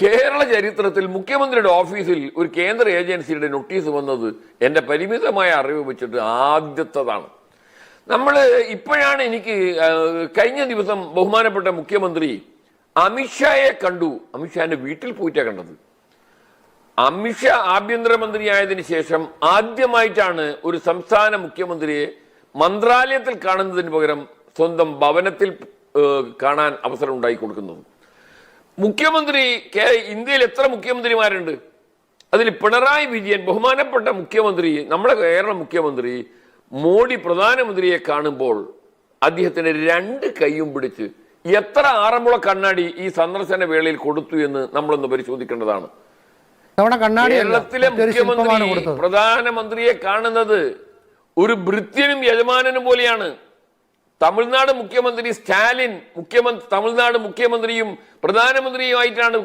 കേരള ചരിത്രത്തിൽ മുഖ്യമന്ത്രിയുടെ ഓഫീസിൽ ഒരു കേന്ദ്ര ഏജൻസിയുടെ നോട്ടീസ് വന്നത് എന്റെ പരിമിതമായ അറിവ് വെച്ചിട്ട് ആദ്യത്തതാണ്. നമ്മൾ ഇപ്പോഴാണ് എനിക്ക് കഴിഞ്ഞ ദിവസം ബഹുമാനപ്പെട്ട മുഖ്യമന്ത്രി അമിത്ഷായെ കണ്ടു. അമിത്ഷാന്റെ വീട്ടിൽ പോയിട്ടാണ് കണ്ടത്. അമിത്ഷാ ആഭ്യന്തരമന്ത്രിയായതിനു ശേഷം ആദ്യമായിട്ടാണ് ഒരു സംസ്ഥാന മുഖ്യമന്ത്രിയെ മന്ത്രാലയത്തിൽ കാണുന്നതിന് പകരം സ്വന്തം ഭവനത്തിൽ കാണാൻ അവസരം ഉണ്ടായി കൊടുക്കുന്നത്. മുഖ്യമന്ത്രി ഇന്ത്യയിൽ എത്ര മുഖ്യമന്ത്രിമാരുണ്ട്? അതിൽ പിണറായി വിജയൻ ബഹുമാനപ്പെട്ട മുഖ്യമന്ത്രി നമ്മുടെ കേരള മുഖ്യമന്ത്രി മോഡി പ്രധാനമന്ത്രിയെ കാണുമ്പോൾ അദ്ദേഹത്തിന് രണ്ട് കൈയും പിടിച്ച് എത്ര ആറന്മുള കണ്ണാടി ഈ സന്ദർശന വേളയിൽ കൊടുത്തു എന്ന് നമ്മളൊന്ന് പരിശോധിക്കേണ്ടതാണ്. കേരളത്തിലെ മുഖ്യമന്ത്രി പ്രധാനമന്ത്രിയെ കാണുന്നത് ഒരു ഭൃത്യനും യജമാനനും പോലെയാണ്. തമിഴ്നാട് മുഖ്യമന്ത്രി സ്റ്റാലിൻ മുഖ്യമന്ത്രി തമിഴ്നാട് മുഖ്യമന്ത്രിയും പ്രധാനമന്ത്രിയുമായിട്ടാണ്